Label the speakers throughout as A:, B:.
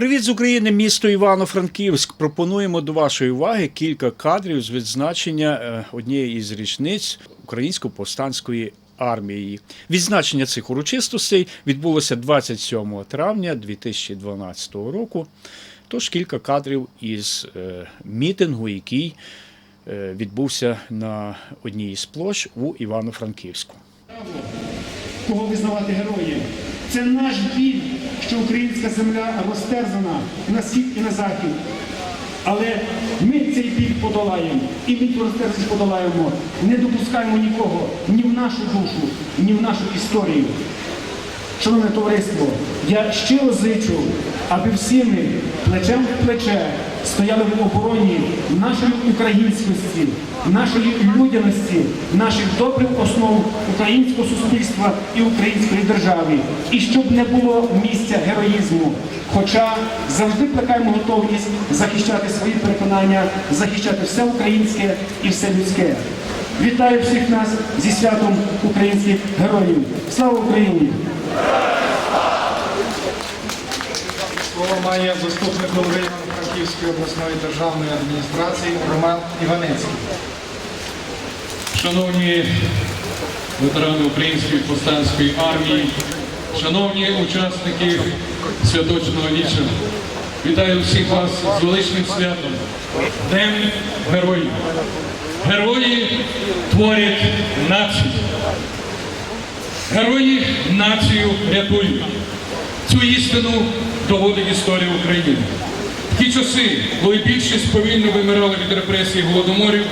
A: Привіт з України, місто Івано-Франківськ. Пропонуємо до вашої уваги кілька кадрів з відзначення е, однієї із річниць українсько-повстанської армії. Відзначення цих урочистостей відбулося 27 травня 2012 року. Тож кілька кадрів із е, мітингу, який е, відбувся на одній із площ у Івано-Франківську.
B: кого визнавати героєм. Це наш біль, що українська земля розтерзана на схід і на захід. Але ми цей біль подолаємо і ми цю розтерзаність подолаємо. Не допускаємо нікого ні в нашу душу, ні в нашу історію. Шановне товариство, я щиро зичу, аби всі ми плечем в плече стояли в обороні нашої українськості, нашої людяності, наших добрих основ українського суспільства і української держави. І щоб не було місця героїзму. Хоча завжди плекаємо готовність захищати свої переконання, захищати все українське і все людське. Вітаю всіх нас зі святом українських героїв. Слава Україні!
C: Слово має заступник голови Івано-Франківської обласної державної адміністрації Роман Іванецький.
D: Шановні ветерани Української повстанської армії, шановні учасники святочного віча, вітаю всіх вас з величним святом, Днем Героїв. Герої творять націю. Герої націю рятують. Цю істину доводить історія України. В ті часи, коли більшість повільно вимирали від репресій голодоморів,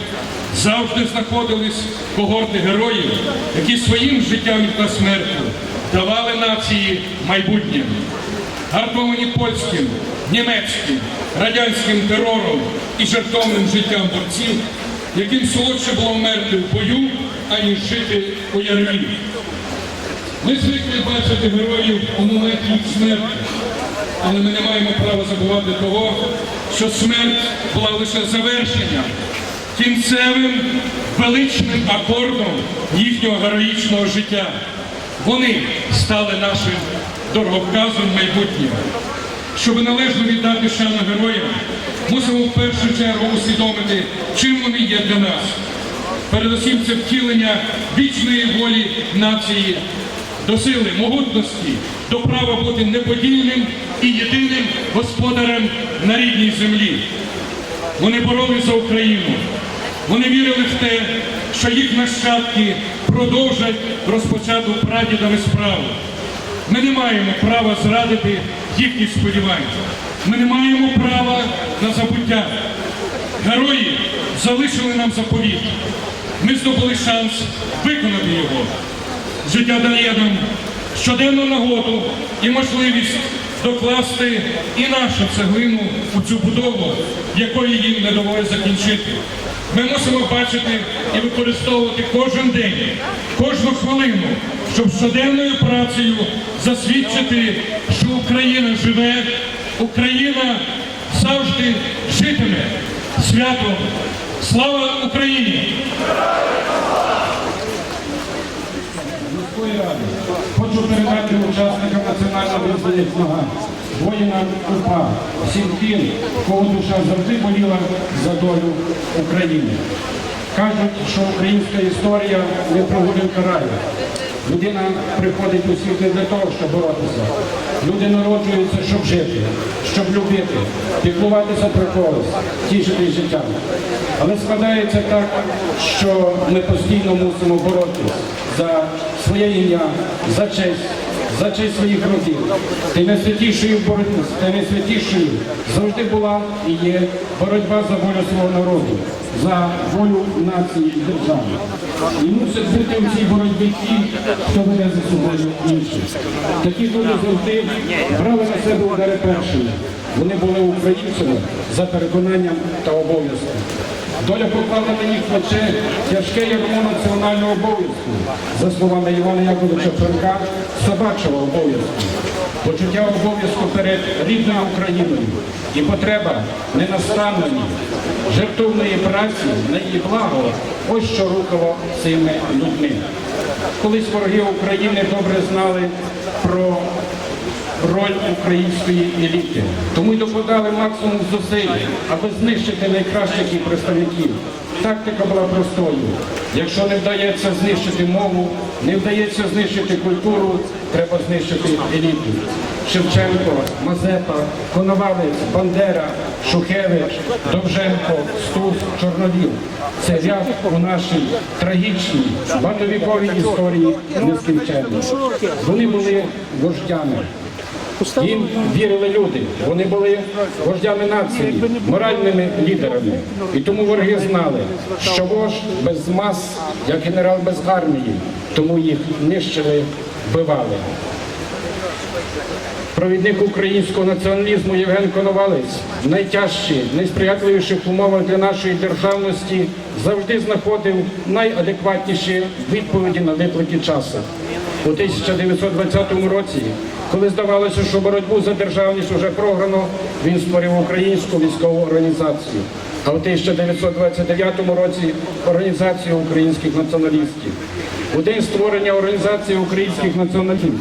D: завжди знаходились когорти героїв, які своїм життям та смертю давали нації майбутнє. Гартовані польським, німецьким, радянським терором і жертовним життям борців, яким солодше було вмерти в бою, аніж жити у ярмі. Ми звикли бачити героїв у моменті їх смерті, але ми не маємо права забувати того, що смерть була лише завершенням, кінцевим величним акордом їхнього героїчного життя. Вони стали нашим дороговказом майбутнього. Щоб належно віддати шану героям, мусимо в першу чергу усвідомити, чим вони є для нас. Передусім це втілення вічної волі нації до сили, могутності, до права бути неподільним і єдиним господарем на рідній землі. Вони боролись за Україну. Вони вірили в те, що їх нащадки продовжать розпочату прадідами справу. Ми не маємо права зрадити їхні сподівання. Ми не маємо права на забуття. Герої залишили нам заповіт. Ми здобули шанс виконати його. Життя дає нам щоденну нагоду і можливість докласти і нашу цеглину у цю будову, якої їм не довелося закінчити. Ми мусимо бачити і використовувати кожен день, кожну хвилину, щоб щоденною працею засвідчити, що Україна живе, Україна завжди житиме. Свято! Слава Україні!
B: Міської ради хочу передати учасникам національного визвольних змагань, воїнам УПА, всім тим, кого душа завжди боліла за долю України. Кажуть, що українська історія не прогулянка раю. Людина приходить у світ для того, щоб боротися. Люди народжуються, щоб жити, щоб любити, піклуватися про когось, тішити життям. Але складається так, що ми постійно мусимо боротися за своє ім'я, за честь, за честь своїх родин. Та й найсвятішою боротьбою, й найсвятішою завжди була і є боротьба за волю свого народу, за волю нації і держави. І мусить бути у цій боротьбі ті, хто веде за собою інших. Такі люди завжди брали на себе удари першими. Вони були українцями за переконанням та обов'язком. Доля поклала на їх плече тяжке ярмо національного обов'язку, за словами Івана Яковича Франка, собачого обов'язку. Почуття обов'язку перед рідною Україною і потреба ненастанної, жертовної праці на її благо, ось що рухало цими людьми. Колись вороги України добре знали про роль української еліти. Тому й докладали максимум зусиль, аби знищити найкращих представників. Тактика була простою. Якщо не вдається знищити мову, не вдається знищити культуру, треба знищити еліту. Шевченко, Мазепа, Коновалець, Бандера, Шухевич, Довженко, Стус, Чорновіл. Це ряд у нашій трагічній багатовіковій історії нескінченний. Вони були вождями. Їм вірили люди. Вони були вождями нації, моральними лідерами. І тому вороги знали, що вождь без мас, як генерал без армії, тому їх нищили, вбивали. Провідник українського націоналізму Євген Коновалець в найтяжчі, найсприятливіших умовах для нашої державності завжди знаходив найадекватніші відповіді на виклики часу. У 1920 році, коли здавалося, що боротьбу за державність вже програно, він створив українську військову організацію. А у 1929 році організацію українських націоналістів. У день створення організації українських націоналістів